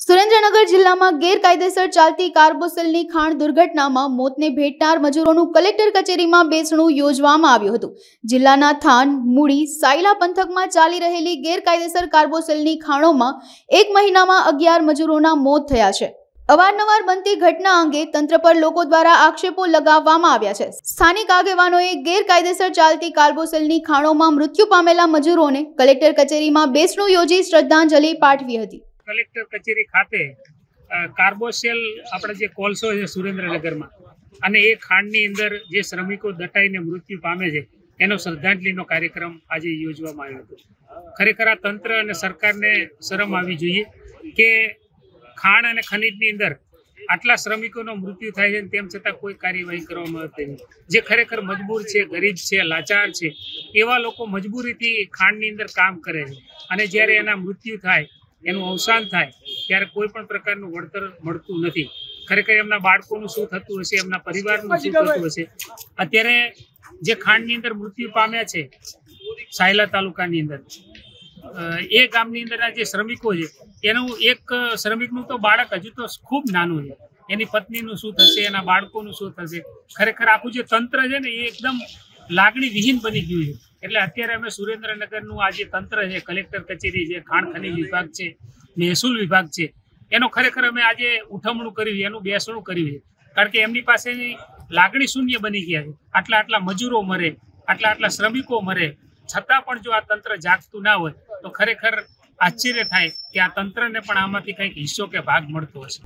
સુરેન્દ્રનગર જિલ્લામાં ગેરકાયદેસર ચાલતી કાર્બોસેલની ખાણ દુર્ઘટનામાં મોતને ભેટનાર મજૂરોનું કલેક્ટર કચેરીમાં બેસણું યોજવામાં આવ્યું હતું. જિલ્લાના થાન, મૂડી, સાયલા પંથકમાં ચાલી રહેલી ગેરકાયદેસર કાર્બોસેલની ખાણોમાં એક મહિનામાં અગિયાર મજૂરોના મોત થયા છે. અવારનવાર બનતી ઘટના અંગે તંત્ર પર લોકો દ્વારા આક્ષેપો લગાવવામાં આવ્યા છે. સ્થાનિક આગેવાનોએ ગેરકાયદેસર ચાલતી કાર્બોસેલની ખાણોમાં મૃત્યુ પામેલા મજૂરોને કલેક્ટર કચેરીમાં બેસણું યોજી શ્રદ્ધાંજલિ પાઠવી હતી. કલેક્ટર કચેરી ખાતે કાર્બોસેલ આપણે જે કોલસો છે સુરેન્દ્રનગરમાં, અને એ ખાંડની અંદર જે શ્રમિકો દટાઈને મૃત્યુ પામે છે, એનો શ્રદ્ધાંજલિનો કાર્યક્રમ આજે યોજવામાં આવ્યો હતો. ખરેખર આ તંત્ર અને સરકારને શરમ આવી જોઈએ કે ખાણ અને ખનીજની અંદર આટલા શ્રમિકોનો મૃત્યુ થાય છે તેમ છતાં કોઈ કાર્યવાહી કરવામાં આવતી નથી. જે ખરેખર મજબૂર છે, ગરીબ છે, લાચાર છે, એવા લોકો મજબૂરીથી ખાંડની અંદર કામ કરે છે. અને જ્યારે એના મૃત્યુ થાય એનું અવસાન થાય ત્યારે કોઈ પણ પ્રકારનું વળતર મળતું નથી. ખરેખર એમના બાળકોનું શું થતું હશે, એમના પરિવારનું શું થતું હશે? અત્યારે જે ખાંડની અંદર મૃત્યુ પામ્યા છે, સાયલા તાલુકાની અંદર એ ગામની અંદરના જે શ્રમિકો છે, એનું એક શ્રમિકનું તો બાળક હજુ તો ખૂબ નાનું છે. એની પત્નીનું શું થશે, એના બાળકોનું શું થશે? ખરેખર આખું જે તંત્ર છે ને, એ એકદમ લાગણી વિહીન બની ગયું છે. એટલે અત્યારે અમે સુરેન્દ્રનગરનું આ જે તંત્ર છે, કલેક્ટર કચેરી છે, ખાણ ખનિજ વિભાગ છે, મહેસૂલ વિભાગ છે, એનો ખરેખર અમે આજે ઉઠમણું કર્યું એનું બેસણું કર્યું છે. કારણ કે એમની પાસેની લાગણી શૂન્ય બની ગયા છે. આટલા આટલા મજૂરો મરે, આટલા આટલા શ્રમિકો મરે. છતાં પણ જો આ તંત્ર જાગતું ના હોય, તો ખરેખર આશ્ચર્ય થાય કે આ તંત્રને પણ આમાંથી કંઈક હિસ્સો કે ભાગ મળતો હશે.